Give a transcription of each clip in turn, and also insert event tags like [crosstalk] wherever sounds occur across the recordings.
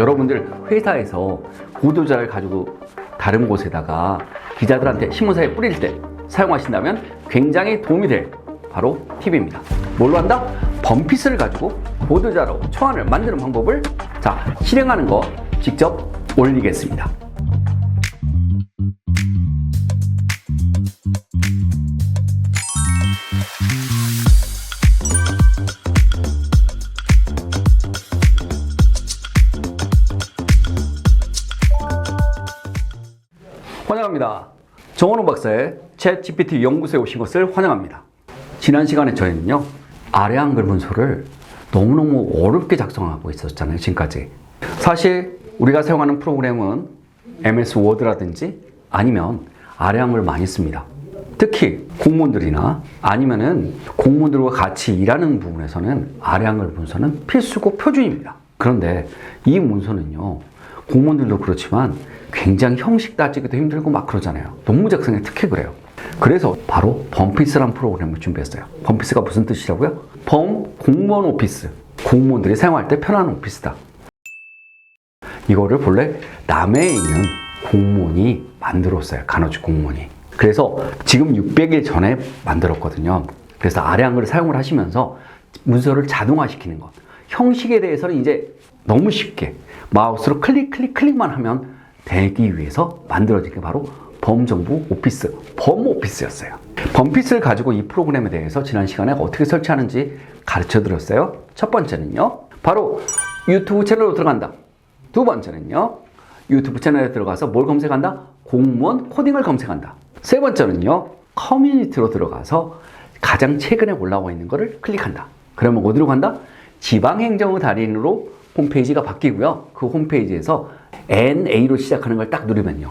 여러분들 회사에서 보도자를 가지고 다른 곳에다가 기자들한테 신문사에 뿌릴 때 사용하신다면 굉장히 도움이 될 바로 팁입니다. 뭘로 한다? 범피스를 가지고 보도자로 초안을 만드는 방법을 자 실행하는 거 직접 올리겠습니다. 환영합니다. 정원호 박사의 챗 GPT 연구소에 오신 것을 환영합니다. 지난 시간에 저희는요, 아래 한글 문서를 너무너무 어렵게 작성하고 있었잖아요, 지금까지. 사실 우리가 사용하는 프로그램은 MS 워드라든지 아니면 아래 한글 많이 씁니다. 특히 공무원들이나 아니면은 공무원들과 같이 일하는 부분에서는 아래 한글 문서는 필수고 표준입니다. 그런데 이 문서는요, 공무원들도 그렇지만 굉장히 형식 따지기도 힘들고 막 그러잖아요. 논문 작성에 특히 그래요. 그래서 바로 범피스란 프로그램을 준비했어요. 범피스가 무슨 뜻이라고요? 범 공무원 오피스. 공무원들이 사용할 때 편한 오피스다. 이거를 본래 남해에 있는 공무원이 만들었어요. 간호직 공무원이. 그래서 지금 600일 전에 만들었거든요. 그래서 한글을 사용을 하시면서 문서를 자동화시키는 것. 형식에 대해서는 이제 너무 쉽게 마우스로 클릭 클릭 클릭만 하면 되기 위해서 만들어진 게 바로 범정부 오피스, 범오피스였어요. 범피스를 가지고 이 프로그램에 대해서 지난 시간에 어떻게 설치하는지 가르쳐 드렸어요. 첫 번째는요, 바로 유튜브 채널로 들어간다. 두 번째는요, 유튜브 채널에 들어가서 뭘 검색한다? 공무원 코딩을 검색한다. 세 번째는요, 커뮤니티로 들어가서 가장 최근에 올라와 있는 것을 클릭한다. 그러면 어디로 간다? 지방행정의 달인으로 홈페이지가 바뀌고요. 그 홈페이지에서 NA로 시작하는 걸 딱 누르면요.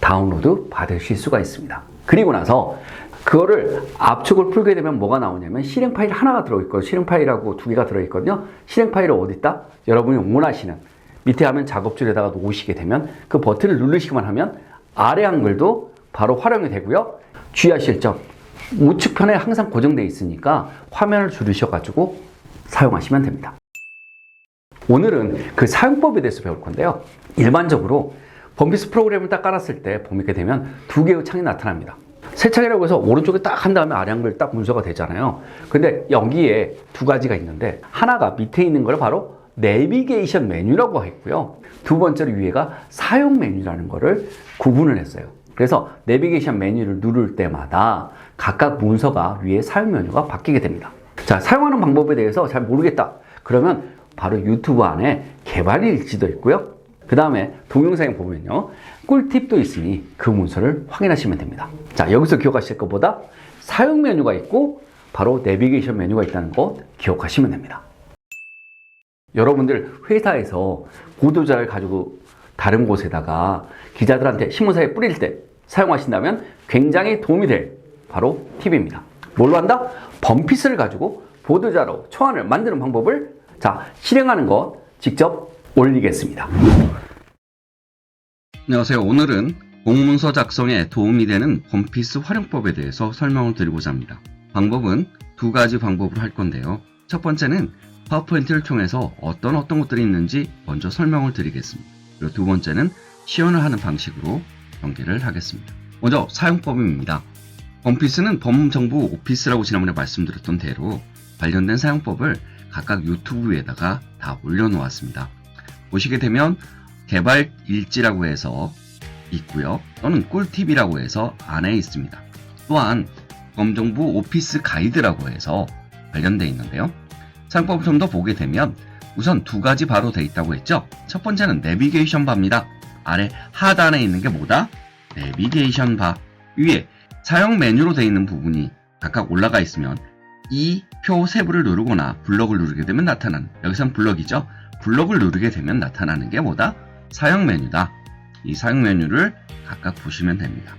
다운로드 받으실 수가 있습니다. 그리고 나서 그거를 압축을 풀게 되면 뭐가 나오냐면 실행 파일 하나가 들어있고 실행 파일하고 두 개가 들어있거든요. 실행 파일을 어디 있다? 여러분이 원하시는 밑에 하면 작업줄에다가 놓으시게 되면 그 버튼을 누르시기만 하면 아래 한글도 바로 활용이 되고요. 주의하실 점 우측편에 항상 고정되어 있으니까 화면을 줄이셔가지고 사용하시면 됩니다. 오늘은 그 사용법에 대해서 배울 건데요. 일반적으로 범피스 프로그램을 딱 깔았을 때 보게 되면 두 개의 창이 나타납니다. 세 창이라고 해서 오른쪽에 딱 한 다음에 아래 한글 딱 문서가 되잖아요. 근데 여기에 두 가지가 있는데 하나가 밑에 있는 걸 바로 내비게이션 메뉴라고 했고요. 두 번째로 위에가 사용 메뉴라는 거를 구분을 했어요. 그래서 내비게이션 메뉴를 누를 때마다 각각 문서가 위에 사용 메뉴가 바뀌게 됩니다. 자, 사용하는 방법에 대해서 잘 모르겠다. 그러면 바로 유튜브 안에 개발 일지도 있고요. 그 다음에 동영상에 보면요. 꿀팁도 있으니 그 문서를 확인하시면 됩니다. 자, 여기서 기억하실 것보다 사용 메뉴가 있고 바로 내비게이션 메뉴가 있다는 것 기억하시면 됩니다. 여러분들 회사에서 보도자를 가지고 다른 곳에다가 기자들한테 신문사에 뿌릴 때 사용하신다면 굉장히 도움이 될 바로 팁입니다. 뭘로 한다? 범피스를 가지고 보도자로 초안을 만드는 방법을 자, 실행하는 것 직접 올리겠습니다. 안녕하세요. 오늘은 공문서 작성에 도움이 되는 범피스 활용법에 대해서 설명을 드리고자 합니다. 방법은 두 가지 방법으로 할 건데요. 첫 번째는 파워포인트를 통해서 어떤 어떤 것들이 있는지 먼저 설명을 드리겠습니다. 그리고 두 번째는 시연을 하는 방식으로 연계를 하겠습니다. 먼저 사용법입니다. 범피스는 범정부 오피스라고 지난번에 말씀드렸던 대로 관련된 사용법을 각각 유튜브에다가 다 올려놓았습니다. 보시게 되면 개발 일지라고 해서 있고요. 또는 꿀팁이라고 해서 안에 있습니다. 또한 범정부 오피스 가이드라고 해서 관련되어 있는데요. 사용법을 좀더 보게 되면 우선 두 가지 바로 되어 있다고 했죠. 첫 번째는 내비게이션 바입니다. 아래 하단에 있는 게 뭐다? 내비게이션 바. 위에 사용 메뉴로 되어 있는 부분이 각각 올라가 있으면 이 표 세부를 누르거나 블럭을 누르게 되면 나타나는 여기선 블럭이죠. 블럭을 누르게 되면 나타나는 게 뭐다? 사용 메뉴다. 이 사용 메뉴를 각각 보시면 됩니다.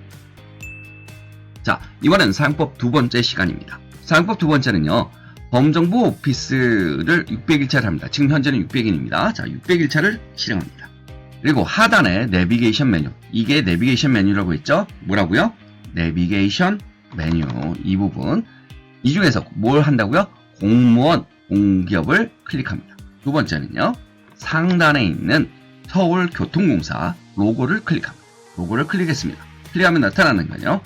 자, 이번엔 사용법 두 번째 시간입니다. 사용법 두 번째는요. 범정부 오피스를 600일차를 합니다. 지금 현재는 600일입니다. 자, 600일차를 실행합니다. 그리고 하단에 내비게이션 메뉴. 이게 내비게이션 메뉴라고 했죠? 뭐라고요? 내비게이션 메뉴 이 부분. 이 중에서 뭘 한다고요? 공무원 공기업을 클릭합니다. 두 번째는요. 상단에 있는 서울교통공사 로고를 클릭합니다. 로고를 클릭했습니다. 클릭하면 나타나는 건요.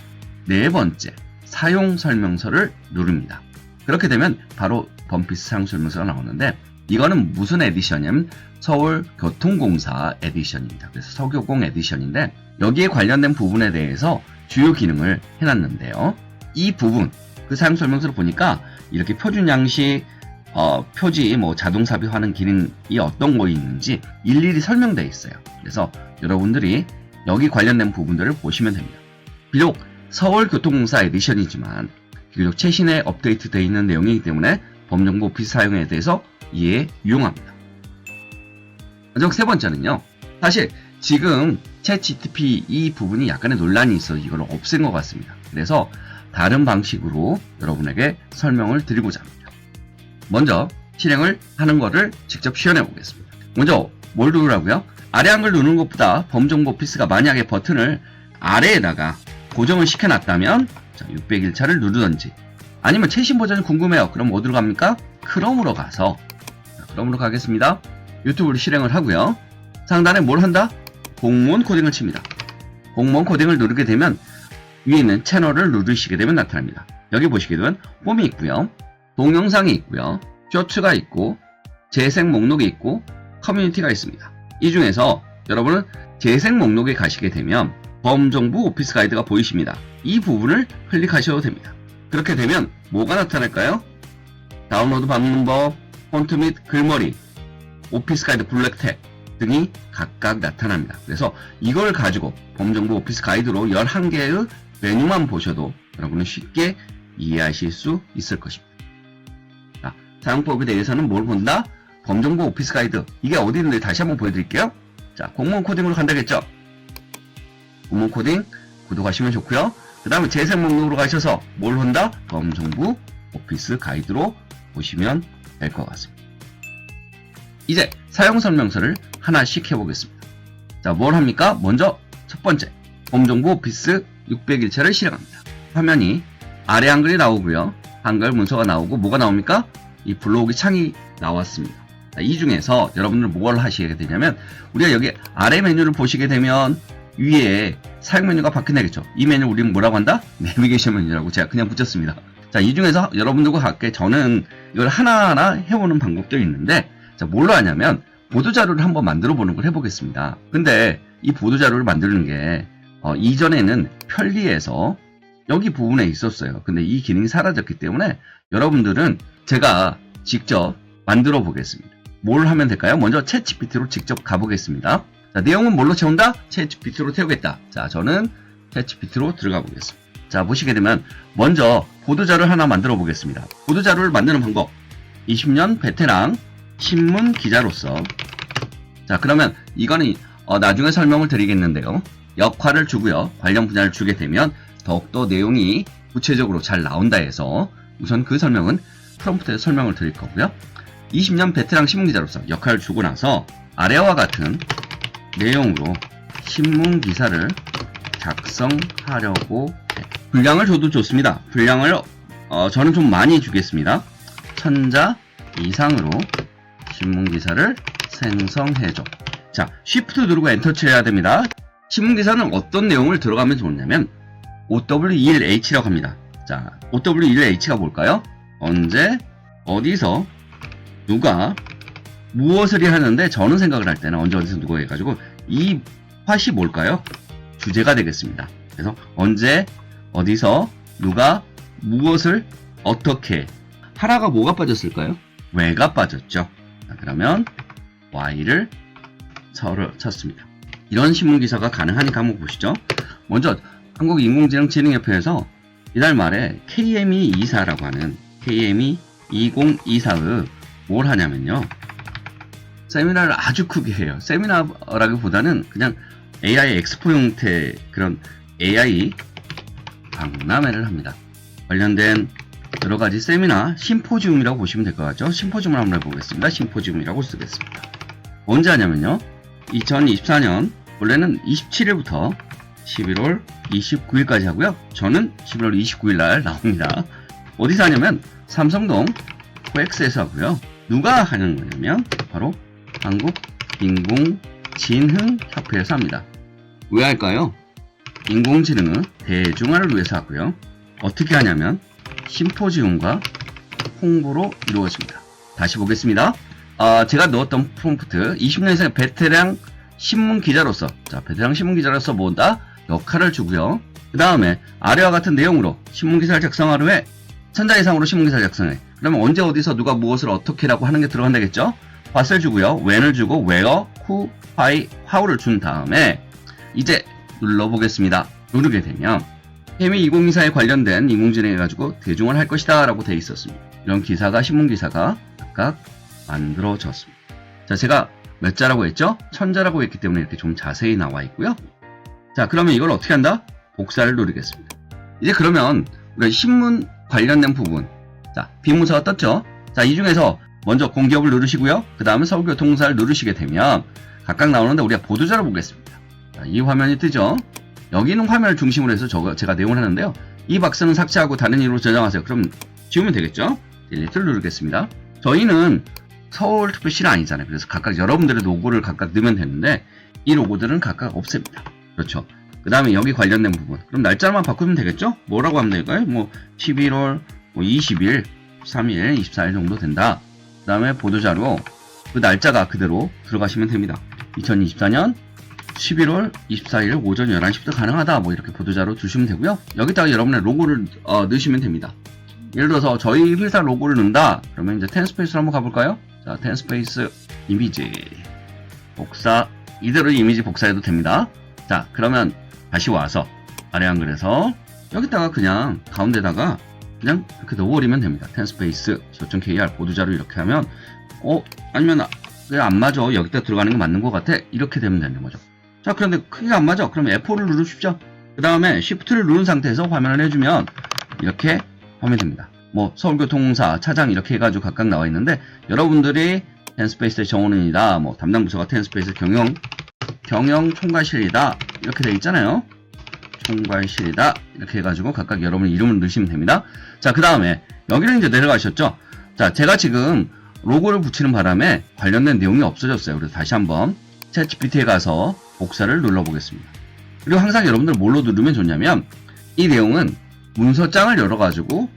네 번째, 사용 설명서를 누릅니다. 그렇게 되면 바로 범피스 사용 설명서가 나오는데 이거는 무슨 에디션이냐면 서울교통공사 에디션입니다. 그래서 서교공 에디션인데 여기에 관련된 부분에 대해서 주요 기능을 해놨는데요. 이 부분 그 사용 설명서를 보니까 이렇게 표준 양식 어, 표지 뭐 자동 삽입하는 기능이 어떤 거 있는지 일일이 설명되어 있어요. 그래서 여러분들이 여기 관련된 부분들을 보시면 됩니다. 비록 서울교통공사 에디션이지만 비록 최신에 업데이트되어 있는 내용이기 때문에 범정보 오피스 사용에 대해서 이해 유용합니다. 마지막 세 번째는요. 사실 지금 챗 GTP 이 부분이 약간의 논란이 있어 이걸 없앤 것 같습니다. 그래서 다른 방식으로 여러분에게 설명을 드리고자 합니다. 먼저 실행을 하는 것을 직접 시연해 보겠습니다. 먼저 뭘 누르라고요? 아래 한글 누르는 것보다 범정보 오피스가 만약에 버튼을 아래에다가 고정을 시켜놨다면 600일차를 누르던지 아니면 최신 버전이 궁금해요. 그럼 어디로 갑니까? 크롬으로 가서 자, 크롬으로 가겠습니다. 유튜브를 실행을 하고요. 상단에 뭘 한다? 공무원 코딩을 칩니다. 공무원 코딩을 누르게 되면 위에 있는 채널을 누르시게 되면 나타납니다. 여기 보시게 되면 홈이 있고요. 동영상이 있고요. 쇼츠가 있고 재생 목록이 있고 커뮤니티가 있습니다. 이 중에서 여러분은 재생 목록에 가시게 되면 범정부 오피스 가이드가 보이십니다. 이 부분을 클릭하셔도 됩니다. 그렇게 되면 뭐가 나타날까요? 다운로드 받는 법, 폰트 및 글머리, 오피스 가이드 블랙 탭 등이 각각 나타납니다. 그래서 이걸 가지고 범정부 오피스 가이드로 11개의 메뉴만 보셔도 여러분은 쉽게 이해하실 수 있을 것입니다. 자, 사용법에 대해서는 뭘 본다? 범정부 오피스 가이드. 이게 어디 있는지 다시 한번 보여드릴게요. 자, 공무원 코딩으로 간다겠죠? 공무원 코딩 구독하시면 좋고요. 그 다음에 재생 목록으로 가셔서 뭘 본다? 범정부 오피스 가이드로 보시면 될 것 같습니다. 이제 사용 설명서를 하나씩 해보겠습니다. 자, 뭘 합니까? 먼저 첫 번째, 범정부 오피스 600일차를 실행합니다. 화면이 아래 한글이 나오고요. 한글 문서가 나오고 뭐가 나옵니까? 이 블로그 창이 나왔습니다. 자, 이 중에서 여러분들 뭘 하시게 되냐면 우리가 여기 아래 메뉴를 보시게 되면 위에 사용 메뉴가 바뀌어야겠죠. 이 메뉴 우리는 뭐라고 한다? 내비게이션 메뉴라고 제가 그냥 붙였습니다. 자, 이 중에서 여러분들과 함께 저는 이걸 하나하나 해보는 방법도 있는데 자, 뭘로 하냐면 보도자료를 한번 만들어 보는 걸 해보겠습니다. 근데 이 보도자료를 만드는 게 어, 이전에는 편리해서 여기 부분에 있었어요. 근데 이 기능이 사라졌기 때문에 여러분들은 제가 직접 만들어 보겠습니다. 뭘 하면 될까요? 먼저 챗 GPT로 직접 가보겠습니다. 자, 내용은 뭘로 채운다? 챗 GPT로 태우겠다. 자, 저는 챗 GPT로 들어가 보겠습니다. 자, 보시게 되면 먼저 보도자료 하나 만들어 보겠습니다. 보도자료를 만드는 방법. 20년 베테랑 신문 기자로서 자, 그러면 이거는 어, 나중에 설명을 드리겠는데요. 역할을 주고요. 관련 분야를 주게 되면 더욱더 내용이 구체적으로 잘 나온다 해서 우선 그 설명은 프롬프트에 설명을 드릴 거고요. 20년 베테랑 신문기자로서 역할을 주고 나서 아래와 같은 내용으로 신문 기사를 작성하려고 해. 분량을 줘도 좋습니다. 분량을 어, 저는 좀 많이 주겠습니다. 천자 이상으로 신문 기사를 생성해줘. 자, Shift 누르고 엔터 쳐야 됩니다. 신문 기사는 어떤 내용을 들어가면 좋냐면 OW21H라고 합니다. 자, OW21H가 뭘까요? 언제, 어디서, 누가, 무엇을 하는데 저는 생각을 할 때는 언제 어디서 누가 해가지고 이 팟이 뭘까요? 주제가 되겠습니다. 그래서 언제, 어디서, 누가, 무엇을, 어떻게 하라가 뭐가 빠졌을까요? 왜가 빠졌죠. 자, 그러면 Y를 서로 쳤습니다. 이런 신문 기사가 가능하니까 한번 보시죠. 먼저 한국인공지능진흥협회에서 이달 말에 KME 24라고 하는 KME 2024의 뭘 하냐면요. 세미나를 아주 크게 해요. 세미나라기보다는 그냥 AI 엑스포 형태 그런 AI 박람회를 합니다. 관련된 여러 가지 세미나 심포지움이라고 보시면 될 것 같죠. 심포지움을 한번 해보겠습니다. 심포지움이라고 쓰겠습니다. 언제 하냐면요. 2024년 원래는 27일부터 11월 29일까지 하고요. 저는 11월 29일 날 나옵니다. 어디서 하냐면 삼성동 코엑스에서 하고요. 누가 하는 거냐면 바로 한국 인공지능 인공지능진흥 협회에서 합니다. 왜 할까요? 인공지능은 대중화를 위해서 하고요. 어떻게 하냐면 심포지움과 홍보로 이루어집니다. 다시 보겠습니다. 아, 제가 넣었던 프롬프트 20년 이상의 베테랑 신문 기자로서 자 베테랑 신문 기자로서 뭐다 역할을 주고요. 그 다음에 아래와 같은 내용으로 신문 기사를 작성하려 해 천자 이상으로 신문 기사를 작성해. 그러면 언제 어디서 누가 무엇을 어떻게라고 하는 게 들어간다겠죠? what을 주고요. when을 주고 where, who, why, how를 준 다음에 이제 눌러보겠습니다. 누르게 되면 해미 2024에 관련된 인공지능 해 가지고 대중화를 할 것이다 라고 돼 있었습니다. 이런 기사가 신문 기사가 각각 만들어졌습니다. 자 제가 몇 자라고 했죠? 천자라고 했기 때문에 이렇게 좀 자세히 나와 있고요. 자 그러면 이걸 어떻게 한다? 복사를 누르겠습니다. 이제 그러면 우리 신문 관련된 부분 자 비문서가 떴죠? 자 이 중에서 먼저 공기업을 누르시고요. 그 다음에 서울교통공사를 누르시게 되면 각각 나오는데 우리가 보도자를 보겠습니다. 자, 이 화면이 뜨죠? 여기 있는 화면을 중심으로 해서 저 제가 내용을 하는데요. 이 박스는 삭제하고 다른 이름으로 저장하세요. 그럼 지우면 되겠죠? 딜리트를 누르겠습니다. 저희는 서울특별시는 아니잖아요. 그래서 각각 여러분들의 로고를 각각 넣으면 되는데 이 로고들은 각각 없앱니다. 그렇죠. 그 다음에 여기 관련된 부분. 그럼 날짜만 바꾸면 되겠죠? 뭐라고 하면 될까요? 뭐 11월 뭐 20일, 3일, 24일 정도 된다. 그 다음에 보도자료 그 날짜가 그대로 들어가시면 됩니다. 2024년 11월 24일 오전 11시부터 가능하다. 뭐 이렇게 보도자료 주시면 되고요. 여기다가 여러분의 로고를 어, 넣으시면 됩니다. 예를 들어서 저희 회사 로고를 넣는다. 그러면 이제 텐스페이스로 한번 가볼까요? 자, 텐스페이스 이미지 복사 이대로 이미지 복사해도 됩니다. 자, 그러면 다시 와서 아래 한글에서 여기다가 그냥 가운데다가 그냥 이렇게 넣어버리면 됩니다. 텐스페이스 저.kr 보도자료 이렇게 하면 어 아니면 왜안 맞아 여기다 들어가는 게 맞는 것 같아 이렇게 되면 되는 거죠. 자 그런데 크기가 안 맞아 그럼 F4를 누르십시오. 그 다음에 Shift를 누른 상태에서 화면을 해주면 이렇게 하면 됩니다. 뭐 서울교통공사 차장 이렇게 해가지고 각각 나와 있는데 여러분들이 텐스페이스의 정원은이다 뭐 담당 부서가 텐스페이스 경영 경영 총괄실이다 이렇게 돼 있잖아요. 총괄실이다 이렇게 해가지고 각각 여러분 이름을 넣으시면 됩니다. 자 그 다음에 여기를 이제 내려가셨죠. 자 제가 지금 로고를 붙이는 바람에 관련된 내용이 없어졌어요. 그래서 다시 한번 챗 GPT에 가서 복사를 눌러보겠습니다. 그리고 항상 여러분들 뭘로 누르면 좋냐면 이 내용은 문서장을 열어가지고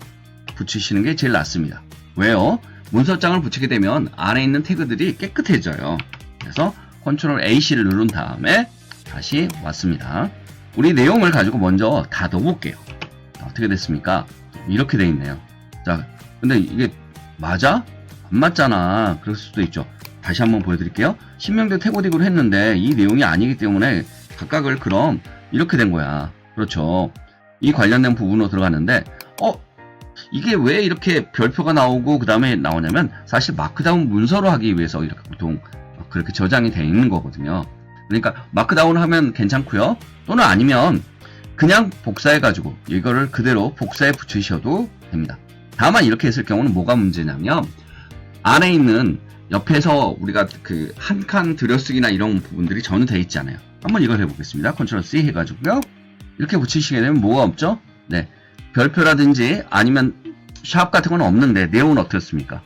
붙이시는 게 제일 낫습니다. 왜요? 문서장을 붙이게 되면 안에 있는 태그들이 깨끗해져요. 그래서 컨트롤 AC를 누른 다음에 다시 왔습니다. 우리 내용을 가지고 먼저 다 넣어볼게요. 어떻게 됐습니까? 이렇게 돼 있네요. 자, 근데 이게 맞아? 안 맞잖아. 그럴 수도 있죠. 다시 한번 보여드릴게요. 신명대 태고딕으로 했는데 이 내용이 아니기 때문에 각각을 그럼 이렇게 된 거야. 그렇죠. 이 관련된 부분으로 들어갔는데, 어, 이게 왜 이렇게 별표가 나오고 그 다음에 나오냐면 사실 마크다운 문서로 하기 위해서 이렇게 보통 그렇게 저장이 되어 있는 거거든요. 그러니까 마크다운 하면 괜찮고요. 또는 아니면 그냥 복사해가지고 이거를 그대로 복사해 붙이셔도 됩니다. 다만 이렇게 했을 경우는 뭐가 문제냐면 안에 있는 옆에서 우리가 그 한 칸 들여쓰기나 이런 부분들이 전혀 돼 있지 않아요. 한번 이걸 해보겠습니다. 컨트롤 C 해가지고요. 이렇게 붙이시게 되면 뭐가 없죠? 네. 별표라든지 아니면 샵 같은 건 없는데 내용은 어떻습니까?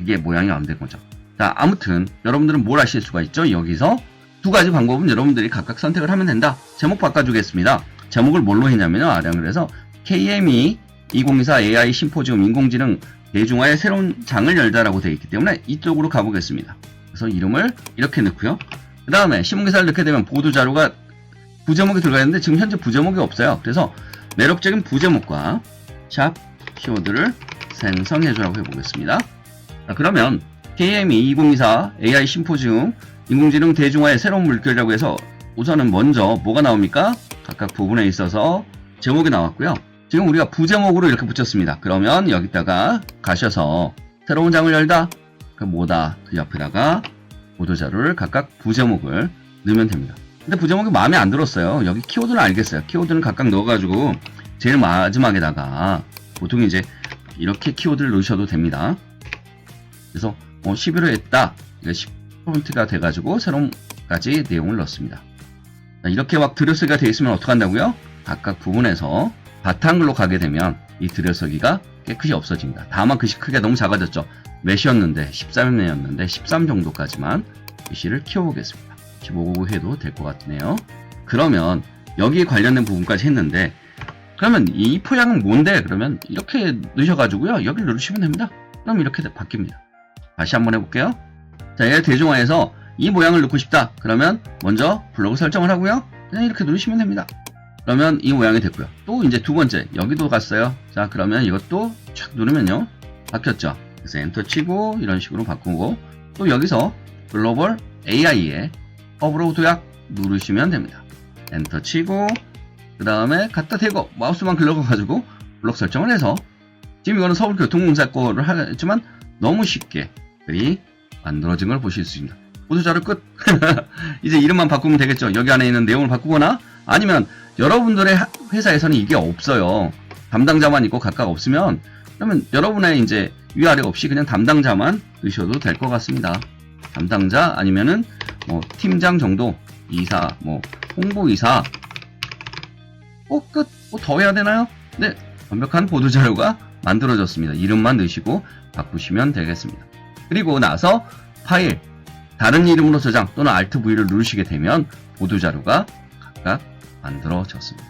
이게 모양이 안 된 거죠. 자, 아무튼 여러분들은 뭘 하실 수가 있죠? 여기서 두 가지 방법은 여러분들이 각각 선택을 하면 된다. 제목 바꿔주겠습니다. 제목을 뭘로 했냐면요. 아량 그래서 KME 2024 AI 심포지움 인공지능 대중화의 새로운 장을 열다라고 되어 있기 때문에 이쪽으로 가보겠습니다. 그래서 이름을 이렇게 넣고요. 그 다음에 신문기사를 넣게 되면 보도자료가 부제목이 들어가 있는데 지금 현재 부제목이 없어요. 그래서 매력적인 부제목과 샵 키워드를 생성해주라고 해보겠습니다. 자, 그러면 KME 2024 AI 심포지움 인공지능 대중화의 새로운 물결이라고 해서 우선은 먼저 뭐가 나옵니까? 각각 부분에 있어서 제목이 나왔고요. 지금 우리가 부제목으로 이렇게 붙였습니다. 그러면 여기다가 가셔서 새로운 장을 열다 그 뭐다 그 옆에다가 보도자료를 각각 부제목을 넣으면 됩니다. 근데 부제목이 마음에 안 들었어요. 여기 키워드는 알겠어요. 키워드는 각각 넣어가지고 제일 마지막에다가 보통 이제 이렇게 키워드를 넣으셔도 됩니다. 그래서 어, 11호 했다. 10포인트가 돼가지고 새로운까지 내용을 넣습니다. 자, 이렇게 막 들여쓰기가 되어 있으면 어떻게 한다고요? 각각 부분에서 바탕글로 가게 되면 이 들여쓰기가 깨끗이 없어집니다. 다만 글씨 크기가 너무 작아졌죠. 몇이었는데 13이었는데 13 정도까지만 글씨를 키워보겠습니다. 1599 해도 될 것 같네요. 그러면 여기 관련된 부분까지 했는데 그러면 이 포양은 뭔데? 그러면 이렇게 넣으셔가지고요. 여기를 누르시면 됩니다. 그럼 이렇게 바뀝니다. 다시 한번 해볼게요. 자, 얘를 대중화해서 이 모양을 넣고 싶다. 그러면 먼저 블로그 설정을 하고요. 그냥 이렇게 누르시면 됩니다. 그러면 이 모양이 됐고요. 또 이제 두 번째 여기도 갔어요. 자, 그러면 이것도 촥 누르면요. 바뀌었죠. 그래서 엔터 치고 이런 식으로 바꾸고 또 여기서 글로벌 AI에 허브로 도약 누르시면 됩니다. 엔터 치고 그 다음에 갖다 대고 마우스만 글러가지고 블록 설정을 해서 지금 이거는 서울교통공사 거를 하지만 너무 쉽게 글이 만들어진 걸 보실 수 있습니다. 보도자료 끝. [laughs] 이제 이름만 바꾸면 되겠죠. 여기 안에 있는 내용을 바꾸거나 아니면 여러분들의 하- 회사에서는 이게 없어요. 담당자만 있고 각각 없으면 그러면 여러분의 이제 위아래 없이 그냥 담당자만 넣으셔도 될 것 같습니다. 담당자 아니면은 뭐 팀장 정도, 이사, 뭐 홍보 이사, 어, 끝. 뭐 더 해야 되나요? 네, 완벽한 보도 자료가 만들어졌습니다. 이름만 넣으시고 바꾸시면 되겠습니다. 그리고 나서 파일, 다른 이름으로 저장 또는 Alt V를 누르시게 되면 보도 자료가 각각 만들어졌습니다.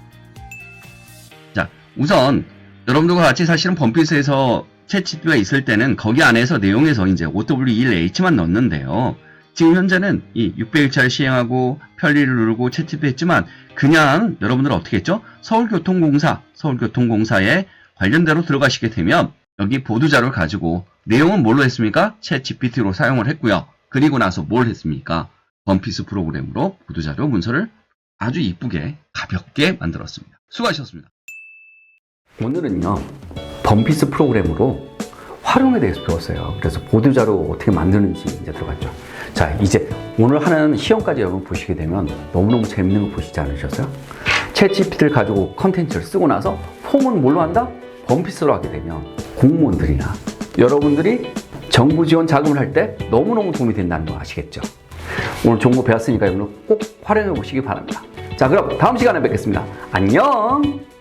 자, 우선 여러분들과 같이 사실은 범피스에서 챗GPT가 있을 때는 거기 안에서 내용에서 이제 OW1H만 넣는데요. 지금 현재는 이 600일차를 시행하고 편리를 누르고 채팅도 했지만 그냥 여러분들은 어떻게 했죠? 서울교통공사, 서울교통공사에 관련대로 들어가시게 되면 여기 보도자료를 가지고 내용은 뭘로 했습니까? 챗 GPT로 사용을 했고요. 그리고 나서 뭘 했습니까? 범피스 프로그램으로 보도자료 문서를 아주 이쁘게 가볍게 만들었습니다. 수고하셨습니다. 오늘은요 범피스 프로그램으로 활용에 대해서 배웠어요. 그래서 보도자료 어떻게 만드는지 이제 들어갔죠. 자 이제 오늘 하는 시험까지 여러분 보시게 되면 너무너무 재밌는 거 보시지 않으셨어요? 챗 GPT를 가지고 컨텐츠를 쓰고 나서 폼은 뭘로 한다? 범피스로 하게 되면 공무원들이나 여러분들이 정부 지원 자금을 할 때 너무너무 도움이 된다는 거 아시겠죠? 오늘 정보 배웠으니까 여러분 꼭 활용해 보시기 바랍니다. 자 그럼 다음 시간에 뵙겠습니다. 안녕!